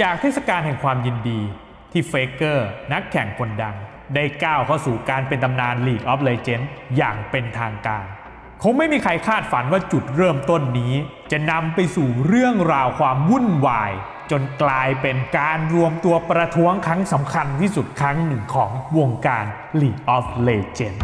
จากเทศกาลแห่งความยินดีที่เฟเกอร์นักแข่งคนดัง ได้ก้าวเข้าสู่การเป็นตำนาน League of Legends อย่างเป็นทางการ คงไม่มีใครคาดฝันว่าจุดเริ่มต้นนี้ จะนำไปสู่เรื่องราวความวุ่นวาย จนกลายเป็นการรวมตัวประท้วงครั้งสำคัญที่สุดครั้งหนึ่งของวงการ League of Legends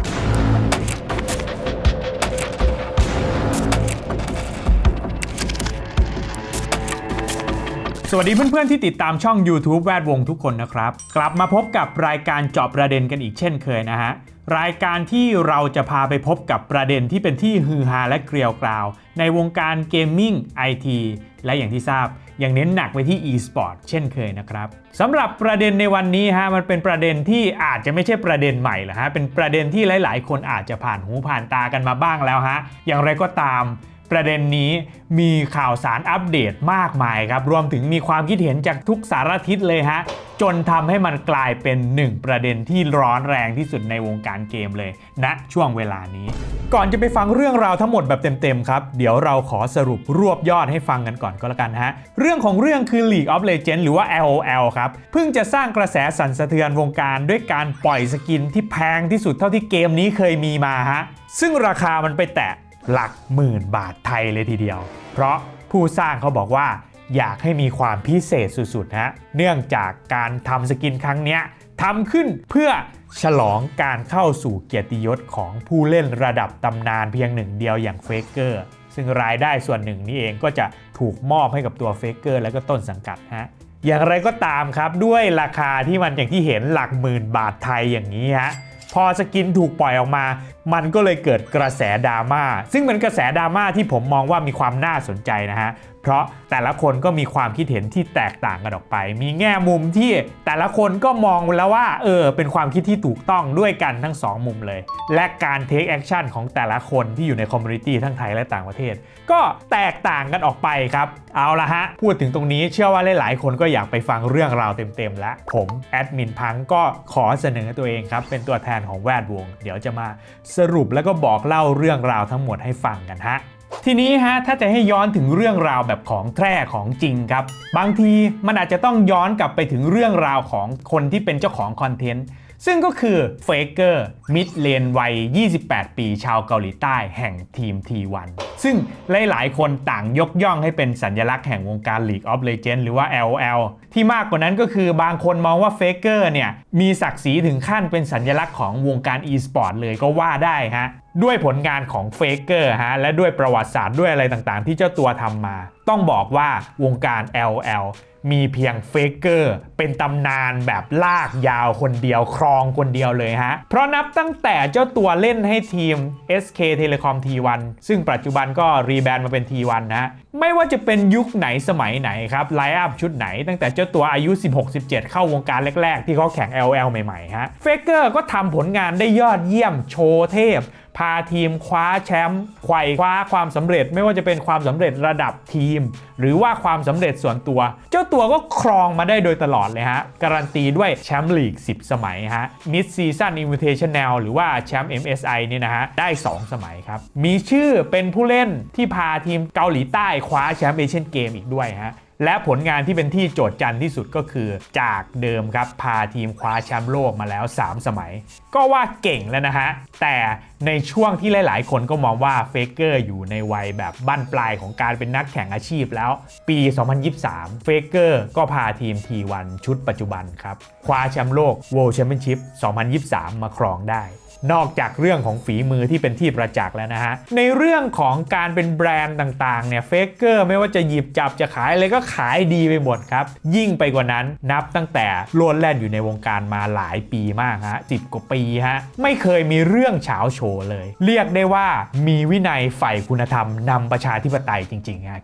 สวัสดีเพื่อนๆที่ติดตามช่อง YouTube แวดวงทุกคนนะครับ กลับมาพบกับรายการเจาะประเด็นกันอีกเช่นเคยนะฮะ รายการที่เราจะพาไปพบกับประเด็นที่เป็นที่ฮือฮาและเกลียวกราว ในวงการเกมมิ่งไอทีและอย่างที่ทราบยังเน้นหนักไปที่ e-sport เช่นเคยนะครับสำหรับประเด็นในวันนี้ฮะมันเป็นประเด็นที่อาจจะไม่ใช่ประเด็นใหม่หรอกฮะเป็นประเด็นที่หลาย ๆ คนอาจจะผ่านหูผ่านตากันมาบ้างแล้วฮะอย่างไรก็ตาม ประเด็นนี้มีข่าวสารอัปเดตมากมายครับ รวมถึงมีความคิดเห็นจากทุกสารทิศเลยฮะ จนทำให้มันกลายเป็นหนึ่งประเด็นที่ร้อนแรงที่สุดในวงการเกมเลยณนะช่วงเวลานี้ ก่อนจะไปฟังเรื่องราวทั้งหมดแบบเต็มๆครับ เดี๋ยวเราขอสรุปรวบยอดให้ฟังกันก่อนก็แล้วกันฮะ เรื่องของเรื่องคือ League of Legends หรือว่า LOL ครับ เพิ่งจะสร้างกระแสสั่นสะเทือนวงการด้วยการปล่อยสกินที่แพงที่สุดเท่าที่เกมนี้เคยมีมาฮะ ซึ่งราคามันไปแตะ หลักหมื่นบาทไทยเลยทีเดียว เพราะผู้สร้างเขาบอกว่าอยากให้มีความพิเศษสุดๆฮะเนื่องจากการทำสกินครั้งนี้ทำขึ้นเพื่อฉลองการเข้าสู่เกียรติยศของผู้เล่นระดับตำนานเพียงหนึ่งเดียวอย่างเฟกเกอร์ซึ่งรายได้ส่วนหนึ่งนี้เองก็จะถูกมอบให้กับตัวเฟกเกอร์และก็ต้นสังกัดฮะอย่างไรก็ตามครับด้วยราคาที่มันอย่างที่เห็นหลักหมื่นบาทไทยอย่างนี้ฮะพอสกินถูกปล่อยออกมา มันก็เลยเกิดกระแสดราม่าซึ่งเป็นกระแสดราม่าที่ผมมองว่ามีความน่าสนใจนะฮะเพราะแต่ละคนก็มีความคิดเห็นที่แตกต่างกันออกไป มีแง่มุมที่แต่ละคนก็มองแล้วว่าเออเป็นความคิดที่ถูกต้องด้วยกันทั้ง 2 มุมเลย และการเทคแอคชั่นของแต่ละคนที่อยู่ในคอมมูนิตี้ทั้งไทยและต่างประเทศ ก็แตกต่างกันออกไปครับ เอาละฮะ พูดถึงตรงนี้เชื่อว่าหลาย ๆ คนก็อยากไปฟังเรื่องราวเต็ม ๆ แล้ว ผมแอดมินพังก็ขอเสนอตัวเองครับเป็นตัวแทนของแวดวง เดี๋ยวจะมาสรุปแล้วก็บอกเล่าเรื่องราวทั้งหมดให้ฟังกันฮะทีนี้ฮะถ้าจะให้ย้อนถึงเรื่องราวแบบของแท้ของจริงครับ บางทีมันอาจจะต้องย้อนกลับไปถึงเรื่องราวของคนที่เป็นเจ้าของคอนเทนต์ ซึ่งก็คือเฟเกอร์มิดเลนวัย 28 ปีชาวเกาหลีใต้แห่งทีม T1 ซึ่งหลายๆ คนต่างยกย่องให้เป็นสัญลักษณ์แห่งวงการ League of Legends หรือว่า LOL ที่มากกว่านั้นก็คือบางคนมองว่าเฟเกอร์เนี่ย มีศักดิ์ศรีถึงขั้นเป็นสัญลักษณ์ของวงการ e-sport เลยก็ว่าได้ฮะ ด้วยผลงานของเฟเกอร์ฮะ และด้วยประวัติศาสตร์ด้วยอะไรต่างๆ ที่เจ้าตัวทำมา ต้องบอกว่าวงการ LL มีเพียงเฟเกอร์เป็นตำนานแบบลากยาวคนเดียวครองคนเดียวเลยฮะ เพราะนับตั้งแต่เจ้าตัวเล่นให้ทีม SK Telecom T1 ซึ่งปัจจุบันก็รีแบรนด์มาเป็น T1 นะฮะไม่ว่าจะเป็นยุคไหนสมัยไหนครับไลฟ์อัพชุดไหน ตั้งแต่เจ้าตัวอายุ 16-17 เข้าวงการแรก ๆ ที่เขาแข่ง LL ใหม่ ๆ ฮะเฟเกอร์ก็ทำผลงานได้ยอดเยี่ยมโชว์เทพ พาทีมคว้าแชมป์ไขว่คว้าความสำเร็จ ไม่ว่าจะเป็นความสำเร็จระดับทีม หรือว่าความสำเร็จส่วนตัว เจ้าตัวก็ครองมาได้โดยตลอดเลยฮะ การันตีด้วยแชมป์ลีก 10 สมัยฮะ Mid Season Invitational หรือว่าแชมป์ MSI เนี่ยนะฮะ ได้ 2 สมัยครับ มีชื่อเป็นผู้เล่นที่พาทีมเกาหลีใต้คว้าแชมป์เอเชียนเกมอีกด้วยฮะ และผลงานที่เป็นที่โจทย์จันที่สุดก็คือจากเดิมครับ พาทีมคว้าแชมป์โลกมาแล้ว 3 สมัย ก็ว่าเก่งแล้วนะฮะ แต่ในช่วงที่หลาย ๆ คนก็มองว่าเฟเกอร์อยู่ในวัยแบบบั้นปลายของการเป็นนักแข่งอาชีพแล้ว ปี 2023 เฟเกอร์ก็พาทีม T1 ชุดปัจจุบันครับ คว้าแชมป์โลก World Championship 2023 มาครองได้ นอกจากเรื่องของฝีมือที่เป็นที่ประจักษ์แล้วนะฮะ ในเรื่องของการเป็นแบรนด์ต่างๆเนี่ยเฟกเกอร์ไม่ว่าจะหยิบจับจะขายอะไรก็ขายดีไปหมดครับ ยิ่งไปกว่านั้นนับตั้งแต่โลดแล่นอยู่ในวงการมาหลายปีมากฮะสิบกว่าปีฮะไม่เคยมีเรื่องเฉาโชว์เลย เรียกได้ว่ามีวินัยใฝ่คุณธรรมนำประชาธิปไตยจริงๆฮะ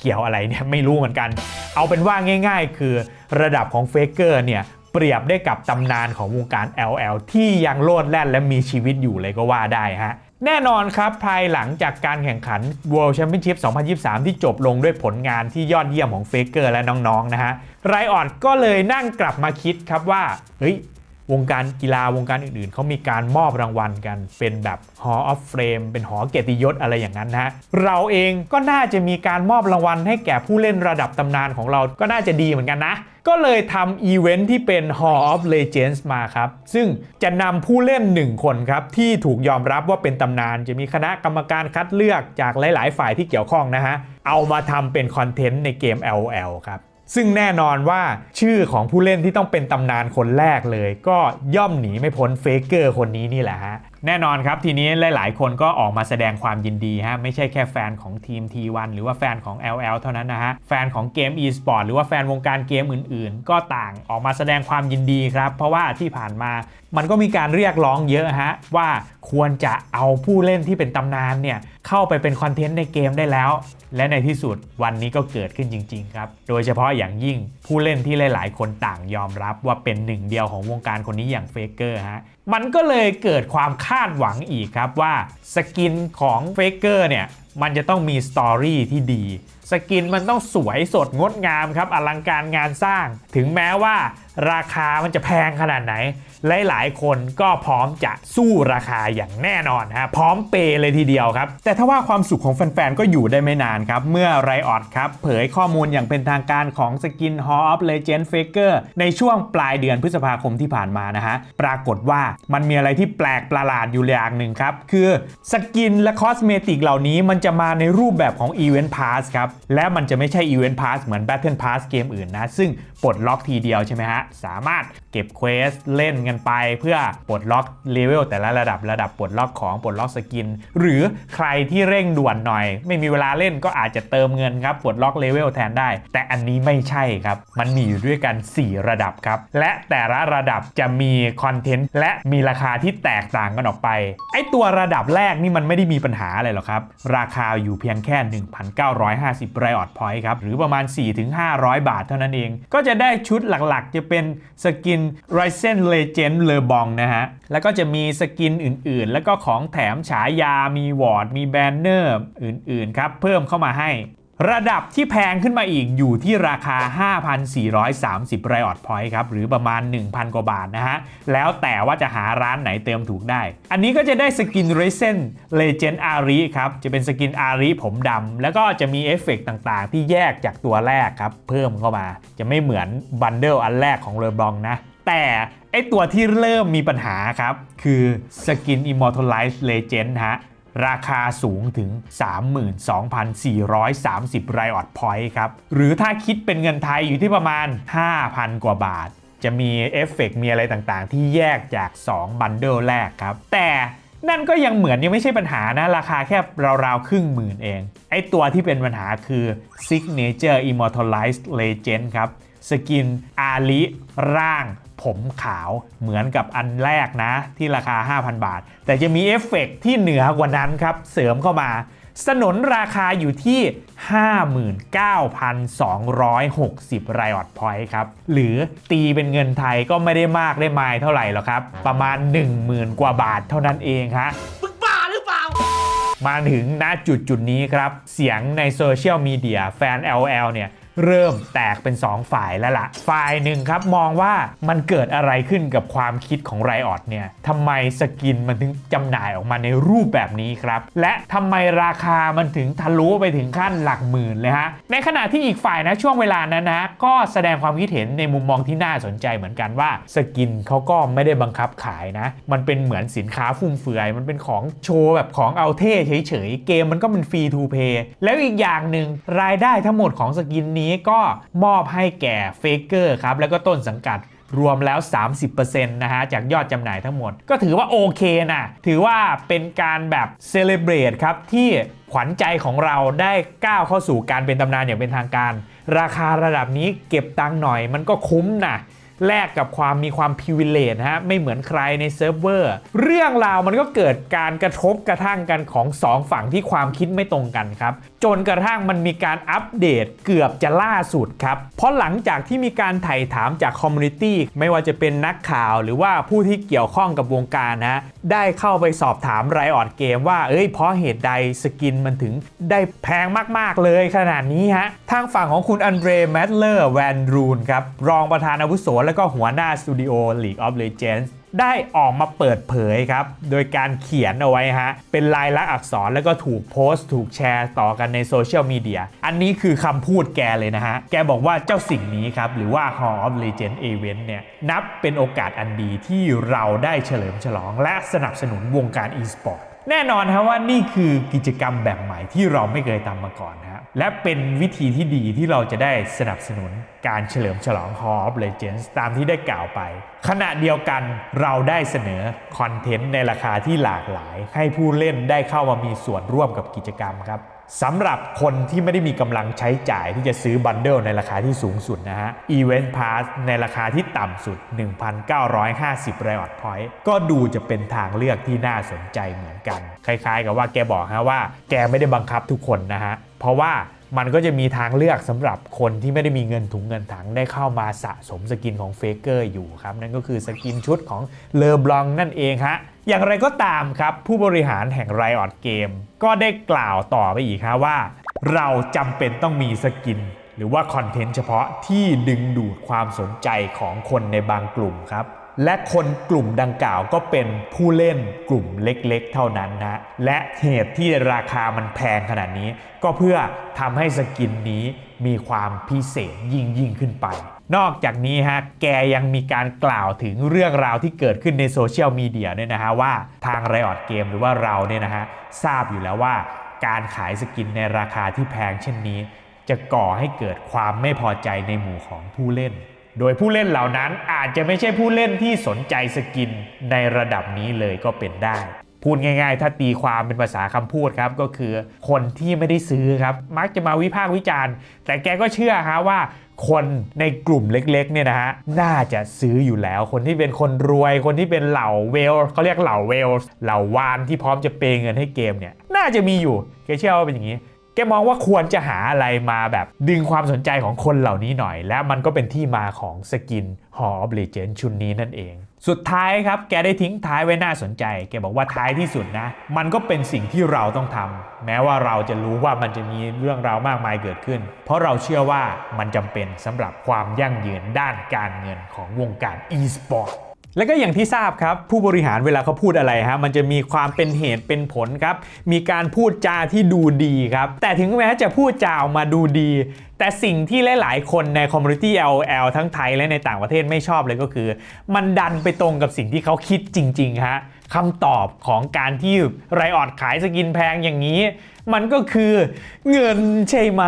เกี่ยวอะไรเนี่ยไม่รู้เหมือนกัน เอาเป็นว่าง่าย ๆ คือระดับของเฟกเกอร์เนี่ย เปรียบได้กับตำนานของวงการ LL ที่ยังโลดแล่นและมีชีวิตอยู่เลยก็ว่าได้ฮะแน่นอนครับภายหลังจากการแข่งขัน World Championship 2023 ที่จบลงด้วยผลงานที่ยอดเยี่ยมของเฟเกอร์และน้องๆนะฮะไรออดก็เลยนั่งกลับมาคิดครับว่าเฮ้ย วงการกีฬาวงการอื่นๆ เขามีการมอบรางวัลกัน เป็นแบบ Hall of Fame เป็นหอเกียรติยศอะไรอย่างนั้นนะฮะเราเองก็น่าจะมีการมอบรางวัลให้แก่ผู้เล่นระดับตำนานของเราก็น่าจะดีเหมือนกันนะ ก็เลยทำอีเวนท์ที่เป็น Hall of Legends มาครับ ซึ่งจะนำผู้เล่น 1 คนครับ ที่ถูกยอมรับว่าเป็นตำนาน จะมีคณะกรรมการคัดเลือกจากหลาย ๆ ฝ่ายที่เกี่ยวข้องนะฮะเอามาทำเป็นคอนเทนต์ในเกม LOL ครับ ซึ่งแน่นอนว่าชื่อของผู้เล่นที่ต้องเป็นตำนานคนแรกเลย ก็ย่อมหนีไม่พ้นเฟเกอร์คนนี้นี่แหละฮะ แน่นอนครับ ทีนี้หลาย ๆ คนก็ออกมาแสดงความยินดีฮะไม่ใช่แค่แฟนของทีม T1 หรือว่าแฟนของ LL เท่านั้นนะฮะแฟนของเกม e-sport หรือว่าแฟนวงการเกมอื่น ๆ ก็ต่างออกมาแสดงความยินดีครับ เพราะว่าที่ผ่านมา มันก็มีการเรียกร้องเยอะฮะว่าควรจะเอาผู้เล่นที่เป็นตำนานเนี่ยเข้าไปเป็นคอนเทนต์ในเกมได้แล้ว และในที่สุดวันนี้ก็เกิดขึ้นจริง ๆ ครับ โดยเฉพาะอย่างยิ่งผู้เล่นที่หลาย ๆ คนต่างยอมรับว่าเป็นหนึ่งเดียวของวงการคนนี้อย่างเฟเกอร์ฮะ มันก็เลยเกิดความคาดหวังอีกครับว่าสกินของเฟเกอร์เนี่ยมันจะต้องมีสตอรี่ที่ดี สกินมันต้องสวยสดงดงามครับอลังการงานสร้าง ถึงแม้ว่าราคามันจะแพงขนาดไหน หลายๆ คนก็พร้อมจะสู้ราคาอย่างแน่นอนฮะพร้อมเปย์เลยทีเดียวครับ แต่ถ้าว่าความสุขของแฟนๆ ก็อยู่ได้ไม่นานครับ เมื่อไรออดครับ เผยข้อมูลอย่างเป็นทางการของสกิน Hall of Legend Faker ในช่วงปลายเดือนพฤษภาคมที่ผ่านมานะฮะปรากฏว่ามันมีอะไรที่แปลกประหลาดอยู่อย่างหนึ่งครับ คือสกินและคอสเมติกเหล่านี้มันจะมาในรูปแบบของ Event Pass ครับและมันจะไม่ใช่ Event Pass เหมือน Battle Pass เกมอื่นนะ ซึ่ง ปลดล็อกทีเดียวใช่ไหมฮะ สามารถเก็บเควสเล่นกันไป เพื่อปลดล็อกเลเวลแต่ละระดับระดับปลดล็อกของปลดล็อกสกิน หรือใครที่เร่งด่วนหน่อย ไม่มีเวลาเล่นก็อาจจะเติมเงินครับปลดล็อกเลเวลแทนได้ แต่อันนี้ไม่ใช่ครับ มันมีอยู่ด้วยกัน 4 ระดับครับ และแต่ละระดับจะมีคอนเทนต์และมีราคาที่แตกต่างกันออกไป ไอตัวระดับแรกนี่มันไม่ได้มีปัญหาอะไรหรอกครับ ราคาอยู่เพียงแค่ 1,950ไรออดพอยต์ครับ หรือประมาณ 4-500 บาทเท่านั้นเอง ก็จะะได้ชุดหลักๆ จะเป็นสกิน Ryzen Legend l e b o n นะฮะ แล้วก็จะมีสกินอื่นๆ แล้วก็ของแถมฉายามีวอร์ดมีแบนเนอร์อื่นๆ ครับ เพิ่มเข้ามาให้ ระดับที่แพงขึ้นมาอีกอยู่ที่ราคา 5,430ไรออดพอยต์ครับ หรือประมาณ 1,000 กว่าบาทนะฮะ แล้วแต่ว่าจะหาร้านไหนเติมถูกได้ อันนี้ก็จะได้สกิน r e z e n Legend Ari ครับ จะเป็นสกิน Ari ผมดำ แล้วก็จะมีเอฟเฟกต์ต่างๆ ที่แยกจากตัวแรกครับ เพิ่มเข้ามา จะไม่เหมือนบันเดิลอันแรกของเลบองนะ แต่ไอตัวที่เริ่มมีปัญหาครับ คือสกิน Immortalized Legend ฮะ ราคาสูงถึง 32,430 ไรออดพอยต์ครับ หรือถ้าคิดเป็นเงินไทยอยู่ที่ประมาณ 5,000 กว่าบาท จะมีเอฟเฟกต์มีอะไรต่างๆ ที่แยกจาก 2 บันเดิลแรกครับ แต่นั่นก็ยังเหมือนยังไม่ใช่ปัญหานะ ราคาแค่ราวๆ ครึ่งหมื่นเอง ไอตัวที่เป็นปัญหาคือ Signature Immortalized Legend ครับ สกินอาลิร่างผมขาวเหมือนกับอันแรกนะ ที่ราคา 5,000 บาท แต่จะมีเอฟเฟกต์ที่เหนือกว่านั้นครับ เสริมเข้ามา สนนราคาอยู่ที่ 59,260 ไรออดพอยต์ครับ หรือตีเป็นเงินไทยก็ไม่ได้มากได้มายเท่าไหร่หรอกครับ ประมาณ 10,000 กว่าบาทเท่านั้นเองฮะมึงบ้าหรือเปล่ามาถึงณจุดจุดนี้ครับ เสียงในโซเชียลมีเดียแฟน LL เนี่ย เริ่มแตกเป็น 2 ฝ่ายแล้วละ่ะ ฝ่ายหนึ่งครับมองว่ามันเกิดอะไรขึ้นกับความคิดของไรออดเนี่ยทำไมสกินมันถึงจำหน่ายออกมาในรูปแบบนี้ครับ และทำไมราคามันถึงทะลุไปถึงขั้นหลักหมื่นเลยฮะ ในขณะที่อีกฝ่ายนะช่วงเวลานั้นนะก็แสดงความคิดเห็นในมุมมองที่น่าสนใจเหมือนกันว่าสกินเขาก็ไม่ได้บังคับขายนะ มันเป็นเหมือนสินค้าฟุ่มเฟือย มันเป็นของโชว์แบบของเอาเท่เฉยๆเกมมันก็เป็นฟรีทูเพย์แล้วอีกอย่างหนึ่งรายได้ทั้งหมดของสกินนี้ก็มอบให้แก่เฟกเกอร์ครับแล้วก็ต้นสังกัดรวมแล้ว 30%นะฮะ จากยอดจำหน่ายทั้งหมด ก็ถือว่าโอเคนะ ถือว่าเป็นการแบบเซเลบรตครับ ที่ขวัญใจของเราได้ก้าวเข้าสู่การเป็นตำนานอย่างเป็นทางการ ราคาระดับนี้เก็บตังค์หน่อยมันก็คุ้มนะ แลกกับความมีความพิเวเลตฮะไม่เหมือนใครในเซิร์ฟเวอร์เรื่องราวมันก็เกิดการกระทบกระทั่งกันของสองฝั่งที่ความคิดไม่ตรงกันครับจนกระทั่งมันมีการอัปเดตเกือบจะล่าสุดครับเพราะหลังจากที่มีการไถ่ถามจากคอมมูนิตี้ไม่ว่าจะเป็นนักข่าวหรือว่าผู้ที่เกี่ยวข้องกับวงการนะได้เข้าไปสอบถามไรออดเกมว่าเอ้ยเพราะเหตุใดสกินมันถึงได้แพงมาก ๆ เลยขนาดนี้ฮะทางฝั่งของคุณอันเดรแมตเลอร์แวนรูนครับรองประธานอาวุโสและแล้วก็หัวหน้าสตูดิโอ League of Legends ได้ออกมาเปิดเผยครับ โดยการเขียนเอาไว้ฮะ เป็นลายลักษณ์อักษรแล้วก็ถูกโพสต์ ถูกแชร์ต่อกันในโซเชียลมีเดีย อันนี้คือคำพูดแกเลยนะฮะ แกบอกว่าเจ้าสิ่งนี้ครับ หรือว่า Hall of Legend Event เนี่ย นับเป็นโอกาสอันดีที่เราได้เฉลิมฉลองและสนับสนุนวงการ e-sport แน่นอนฮะว่านี่คือกิจกรรมแบบใหม่ที่เราไม่เคยทำมาก่อนนะและเป็นวิธีที่ดีที่เราจะได้สนับสนุนการเฉลิมฉลอง Hall of Legends ตามที่ได้กล่าวไป ขณะเดียวกันเราได้เสนอคอนเทนต์ในราคาที่หลากหลาย ให้ผู้เล่นได้เข้ามามีส่วนร่วมกับกิจกรรมครับ สำหรับคนที่ไม่ได้มีกำลังใช้จ่ายที่จะซื้อบันเดิลในราคาที่สูงสุดนะฮะ Event Pass ในราคาที่ต่ำสุด 1,950 Riot Point ก็ดูจะเป็นทางเลือกที่น่าสนใจเหมือนกัน คล้ายๆ กับว่าแกบอกฮะว่าแกไม่ได้บังคับทุกคนนะฮะ เพราะว่า มันก็จะมีทางเลือกสำหรับคนที่ไม่ได้มีเงินถุงเงินถังได้เข้ามาสะสมสกินของเฟเกอร์อยู่ครับ นั่นก็คือสกินชุดของเลอบลองนั่นเองฮะอย่างไรก็ตามครับ ผู้บริหารแห่ง Riot Game ก็ได้กล่าวต่อไปอีกครับว่า เราจำเป็นต้องมีสกิน หรือว่าคอนเทนต์เฉพาะที่ดึงดูดความสนใจของคนในบางกลุ่มครับ และคนกลุ่มดังกล่าวก็เป็นผู้เล่นกลุ่มเล็กๆ เท่านั้นนะ และเหตุที่ราคามันแพงขนาดนี้ ก็เพื่อทำให้สกินนี้มีความพิเศษยิ่งยิ่งขึ้นไป นอกจากนี้ฮะ แกยังมีการกล่าวถึงเรื่องราวที่เกิดขึ้นในโซเชียลมีเดียเนี่ยนะฮะว่าทาง Riot Game หรือว่าเราเนี่ยนะฮะทราบอยู่แล้วว่าการขายสกินในราคาที่แพงเช่นนี้ จะก่อให้เกิดความไม่พอใจในหมู่ของผู้เล่น โดยผู้เล่นเหล่านั้นอาจจะไม่ใช่ผู้เล่นที่สนใจสกินในระดับนี้เลยก็เป็นได้ พูดง่ายๆ ถ้าตีความเป็นภาษาคำพูดครับ ก็คือคนที่ไม่ได้ซื้อครับ มักจะมาวิพากษ์วิจารณ์ แต่แกก็เชื่อฮะว่าคนในกลุ่มเล็กๆเนี่ยนะฮะน่าจะซื้ออยู่แล้ว คนที่เป็นคนรวย คนที่เป็นเหล่าเวลเขาเรียกเหล่าเวลเหล่าวานที่พร้อมจะเปย์เงินให้เกมเนี่ยน่าจะมีอยู่แกเชื่อว่าเป็นอย่างนี้ แกมองว่าควรจะหาอะไรมาแบบดึงความสนใจของคนเหล่านี้หน่อย และมันก็เป็นที่มาของสกิน Hall of Legends ชุดนี้นั่นเอง สุดท้ายครับ แกได้ทิ้งท้ายไว้น่าสนใจ แกบอกว่าท้ายที่สุดนะ มันก็เป็นสิ่งที่เราต้องทำ แม้ว่าเราจะรู้ว่ามันจะมีเรื่องราวมากมายเกิดขึ้น เพราะเราเชื่อว่ามันจำเป็นสำหรับความยั่งยืนด้านการเงินของวงการ e-sport และก็อย่างที่ทราบครับ ผู้บริหารเวลาเขาพูดอะไรฮะมันจะมีความเป็นเหตุเป็นผลครับ มีการพูดจาที่ดูดีครับ แต่ถึงแม้จะพูดจาออกมาดูดี แต่สิ่งที่หลาย ๆ คนในคอมมูนิตี้ LL ทั้งไทยและในต่างประเทศไม่ชอบเลยก็คือ มันดันไปตรงกับสิ่งที่เขาคิดจริง ๆ ฮะคำตอบของการที่ไรออดขายสกินแพงอย่างนี้ มันก็คือเงินใช่ไหม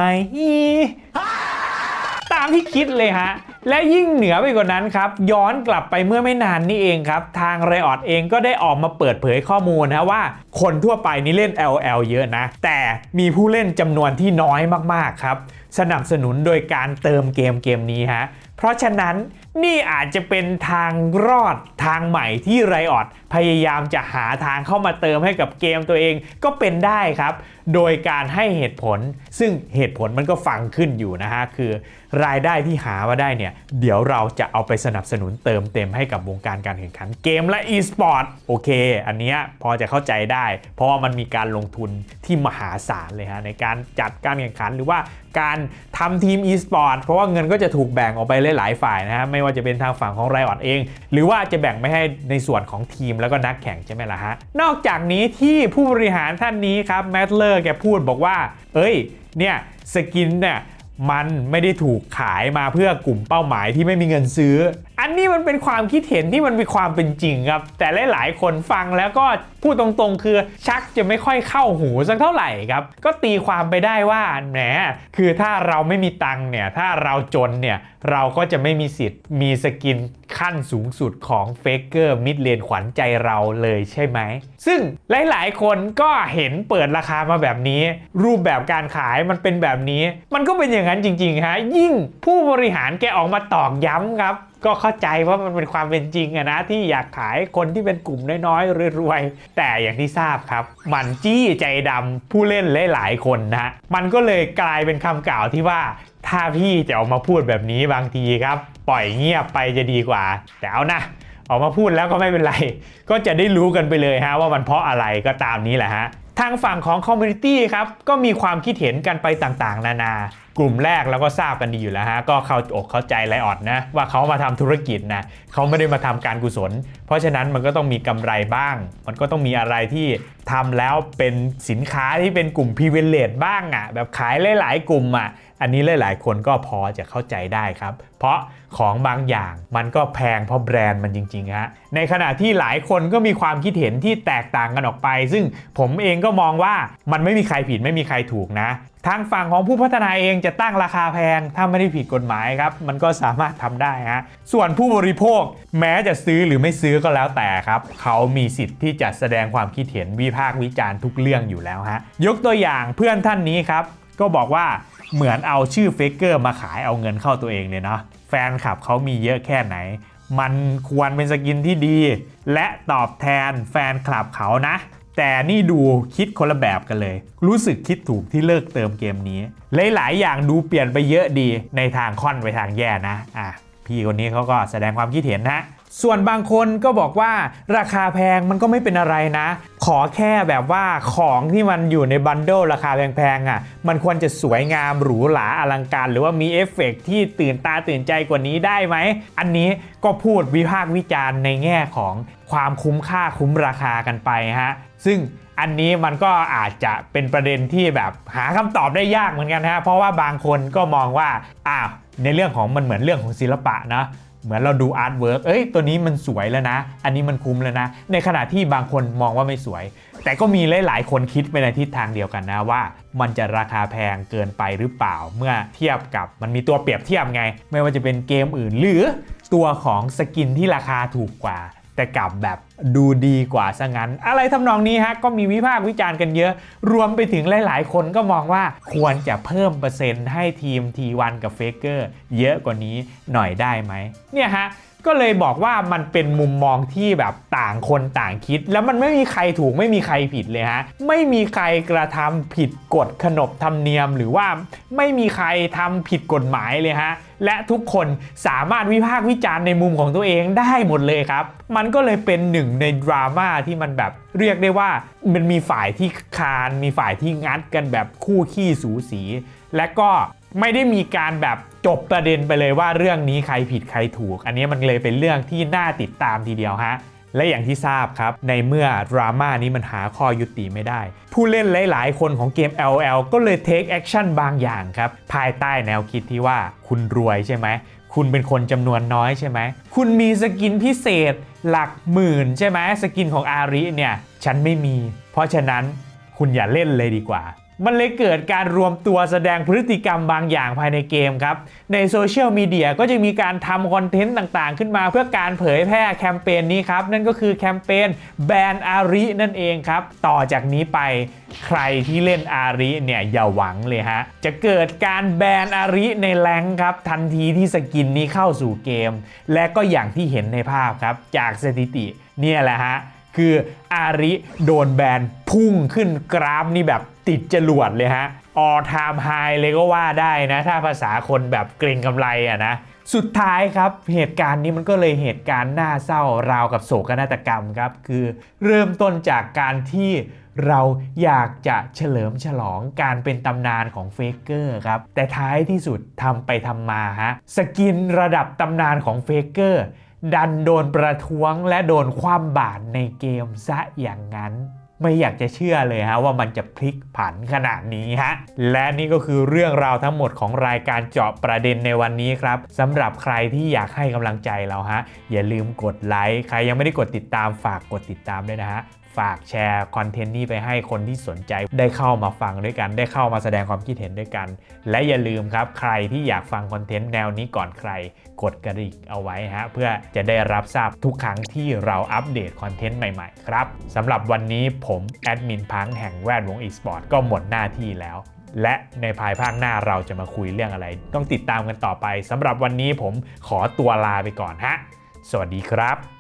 ตามที่คิดเลยฮะ และยิ่งเหนือไปกว่านั้นครับ ย้อนกลับไปเมื่อไม่นานนี่เองครับ ทางไรออดเองก็ได้ออกมาเปิดเผยข้อมูลนะว่า คนทั่วไปนี่เล่น LL เยอะนะ แต่มีผู้เล่นจำนวนที่น้อยมากๆครับ สนับสนุนโดยการเติมเกมเกมนี้ฮะเพราะฉะนั้น นี่อาจจะเป็นทางรอดทางใหม่ที่ไรออดพยายามจะหาทางเข้ามาเติมให้กับเกมตัวเองก็เป็นได้ครับ โดยการให้เหตุผล ซึ่งเหตุผลมันก็ฟังขึ้นอยู่นะฮะ คือรายได้ที่หามาได้เนี่ย เดี๋ยวเราจะเอาไปสนับสนุนเติมเต็มให้กับวงการการแข่งขันเกมและ e-sport โอเค อันนี้พอจะเข้าใจได้ เพราะว่ามันมีการลงทุนที่มหาศาลเลยฮะในการจัดการแข่งขันหรือว่าการทำทีม e-sport เพราะว่าเงินก็จะถูกแบ่งออกไปหลายๆฝ่ายนะฮะไม่ว่าจะเป็นทางฝั่งของไรออดเอง หรือว่าจะแบ่งไม่ให้ในส่วนของทีมแล้วก็นักแข่งใช่ไหมล่ะฮะ นอกจากนี้ที่ผู้บริหารท่านนี้ครับแมตเลอร์แกพูดบอกว่า เอ้ย เนี่ยสกินเนี่ยมันไม่ได้ถูกขายมาเพื่อกลุ่มเป้าหมายที่ไม่มีเงินซื้ออันนี้มันเป็นความคิดเห็นที่มันมีความเป็นจริงครับ แต่หลาย ๆ คนฟังแล้วก็พูดตรงๆ คือชักจะไม่ค่อยเข้าหูสักเท่าไหร่ครับ ก็ตีความไปได้ว่าแหมคือถ้าเราไม่มีตังค์เนี่ยถ้าเราจนเนี่ยเราก็จะไม่มีสิทธิ์มีสกินขั้นสูงสุดของเฟกเกอร์มิดเลนขวัญใจเราเลยใช่ไหม ซึ่งหลายๆ คนก็เห็นเปิดราคามาแบบนี้ รูปแบบการขายมันเป็นแบบนี้ มันก็เป็นอย่างนั้นจริง ๆ ฮะ ยิ่งผู้บริหารแกออกมาตอกย้ำครับ ก็เข้าใจว่ามันเป็นความเป็นจริงอะนะที่อยากขายคนที่เป็นกลุ่มน้อยๆรวยๆแต่อย่างที่ทราบครับมันจี้ใจดำผู้เล่นหลายๆคนนะฮะมันก็เลยกลายเป็นคำกล่าวที่ว่าถ้าพี่จะออกมาพูดแบบนี้บางทีครับ ปล่อยเงียบไปจะดีกว่า แต่เอานะออกมาพูดแล้วก็ไม่เป็นไร ก็จะได้รู้กันไปเลยฮะว่ามันเพราะอะไรก็ตามนี้แหละฮะ ทางฝั่งของคอมมูนิตี้ครับก็มีความคิดเห็นกันไปต่างๆ นานากลุ่มแรกเราก็ทราบกันดีอยู่แล้วฮะก็เข้าอกเข้าใจไลออดนะว่าเขามาทำธุรกิจนะเขาไม่ได้มาทำการกุศล เพราะฉะนั้นมันก็ต้องมีกำไรบ้าง มันก็ต้องมีอะไรที่ทำแล้วเป็นสินค้าที่เป็นกลุ่มพรีเวลเลตบ้างอะ่ะแบบขายหลาย ๆ กลุ่มอะ อันนี้หลายๆ คนก็พอจะเข้าใจได้ครับ เพราะของบางอย่างมันก็แพงเพราะแบรนด์มันจริงๆฮะในขณะที่หลายคนก็มีความคิดเห็นที่แตกต่างกันออกไป ซึ่งผมเองก็มองว่ามันไม่มีใครผิดไม่มีใครถูกนะทางฝั่งของผู้พัฒนาเองจะตั้งราคาแพง ถ้าไม่ได้ผิดกฎหมายครับ มันก็สามารถทำได้ฮะส่วนผู้บริโภคแม้จะซื้อหรือไม่ซื้อก็แล้วแต่ครับ เขามีสิทธิ์ที่จะแสดงความคิดเห็นวิพากษ์วิจารณ์ทุกเรื่องอยู่แล้วฮะยกตัวอย่างเพื่อนท่านนี้ครับ ก็บอกว่าเหมือนเอาชื่อเฟกเกอร์มาขายเอาเงินเข้าตัวเองเลยเนาะแฟนคลับเขามีเยอะแค่ไหน มันควรเป็นสกินที่ดี และตอบแทนแฟนคลับเขานะ แต่นี่ดูคิดคนละแบบกันเลย รู้สึกคิดถูกที่เลิกเติมเกมนี้ หลาย ๆ อย่างดูเปลี่ยนไปเยอะดีในทางค่อนไปทางแย่นะอะพี่คนนี้เขาก็แสดงความคิดเห็นนะ ส่วนบางคนก็บอกว่าราคาแพงมันก็ไม่เป็นอะไรนะ ขอแค่แบบว่าของที่มันอยู่ในบันเดิลราคาแพงๆอะ มันควรจะสวยงามหรูหราอลังการ หรือว่ามีเอฟเฟกต์ที่ตื่นตาตื่นใจกว่านี้ได้ไหม อันนี้ก็พูดวิพากษ์วิจารณ์ในแง่ของความคุ้มค่าคุ้มราคากันไปฮะ ซึ่งอันนี้มันก็อาจจะเป็นประเด็นที่แบบหาคำตอบได้ยากเหมือนกันฮะ เพราะว่าบางคนก็มองว่าอ้าวในเรื่องของมันเหมือนเรื่องของศิลปะนะ เหมือนเราดูอาร์ตเวิร์กเอ้ย ตัวนี้มันสวยแล้วนะ อันนี้มันคุ้มแล้วนะ ในขณะที่บางคนมองว่าไม่สวย แต่ก็มีหลาย ๆ คนคิดไปในทิศทางเดียวกันนะว่า มันจะราคาแพงเกินไปหรือเปล่า เมื่อเทียบกับมันมีตัวเปรียบเทียบไง ไม่ว่าจะเป็นเกมอื่น หรือตัวของสกินที่ราคาถูกกว่า แต่กลับแบบดูดีกว่าซะงั้น อะไรทำนองนี้ฮะก็มีวิพากษ์วิจารณ์กันเยอะ รวมไปถึงหลาย ๆ คนก็มองว่าควรจะเพิ่มเปอร์เซ็นต์ให้ทีม T1 กับ Faker เยอะกว่านี้หน่อยได้ไหมเนี่ยฮะ ก็เลยบอกว่ามันเป็นมุมมองที่แบบต่างคนต่างคิด แล้วมันไม่มีใครถูกไม่มีใครผิดเลยฮะไม่มีใครกระทำผิดกฎขนบธรรมเนียม หรือว่าไม่มีใครทำผิดกฎหมายเลยฮะและทุกคนสามารถวิพากษ์วิจารณ์ในมุมของตัวเองได้หมดเลยครับ มันก็เลยเป็นหนึ่งในดราม่าที่มันแบบเรียกได้ว่ามันมีฝ่ายที่คานมีฝ่ายที่งัดกันแบบคู่ขี้สูสี และก็ไม่ได้มีการแบบ จบประเด็นไปเลยว่าเรื่องนี้ใครผิดใครถูก อันนี้มันเลยเป็นเรื่องที่น่าติดตามทีเดียวฮะและอย่างที่ทราบครับ ในเมื่อดราม่านี้มันหาข้อยุติไม่ได้ ผู้เล่นหลาย ๆ คนของเกม LL ก็เลย take action บางอย่างครับ ภายใต้แนวคิดที่ว่าคุณรวยใช่ไหม คุณเป็นคนจำนวนน้อยใช่ไหม คุณมีสกินพิเศษหลักหมื่นใช่ไหม สกินของอาริเนี่ย ฉันไม่มี เพราะฉะนั้นคุณอย่าเล่นเลยดีกว่า มันเลยเกิดการรวมตัวแสดงพฤติกรรมบางอย่างภายในเกมครับ ในโซเชียลมีเดียก็จะมีการทำคอนเทนต์ต่างๆ ขึ้นมาเพื่อการเผยแพร่แคมเปญนี้ครับ นั่นก็คือแคมเปญแบนอารินั่นเองครับ ต่อจากนี้ไปใครที่เล่นอาริเนี่ยอย่าหวังเลยฮะ จะเกิดการแบนอาริในแรงค์ครับ ทันทีที่สกินนี้เข้าสู่เกม และก็อย่างที่เห็นในภาพครับ จากสถิติเนี่ยแหละฮะคืออาริโดนแบนพุ่งขึ้นกราฟนี่แบบ ติดจรวดเลยฮะ all time high เลยก็ว่าได้นะ ถ้าภาษาคนแบบเกรงกำไรอะนะ สุดท้ายครับ เหตุการณ์นี้มันก็เลยเหตุการณ์น่าเศร้าราวกับโศกนาฏกรรมครับ คือเริ่มต้นจากการที่เราอยากจะเฉลิมฉลองการเป็นตำนานของเฟกเกอร์ครับ แต่ท้ายที่สุดทำไปทำมาฮะ สกินระดับตำนานของเฟกเกอร์ดันโดนประท้วงและโดนคว่ำบาตรในเกมซะอย่างนั้น ไม่อยากจะเชื่อเลยฮะว่ามันจะพลิกผันขนาดนี้ฮะ และนี่ก็คือเรื่องราวทั้งหมดของรายการเจาะประเด็นในวันนี้ครับสำหรับใครที่อยากให้กำลังใจเราฮะอย่าลืมกดไลค์ใครยังไม่ได้กดติดตามฝากกดติดตามด้วยนะฮะ ฝากแชร์คอนเทนต์นี้ไปให้คนที่สนใจได้เข้ามาฟังด้วยกัน ได้เข้ามาแสดงความคิดเห็นด้วยกัน และอย่าลืมครับใครที่อยากฟังคอนเทนต์แนวนี้ก่อนใคร กดกระดิ่งเอาไว้ฮะเพื่อจะได้รับทราบทุกครั้งที่เราอัปเดตคอนเทนต์ใหม่ๆครับสำหรับวันนี้ผมแอดมินพังแห่งแวดวง e-sport ก็หมดหน้าที่แล้วและในภายภาคหน้าเราจะมาคุยเรื่องอะไร ต้องติดตามกันต่อไปสำหรับวันนี้ผมขอตัวลาไปก่อนฮะ สวัสดีครับ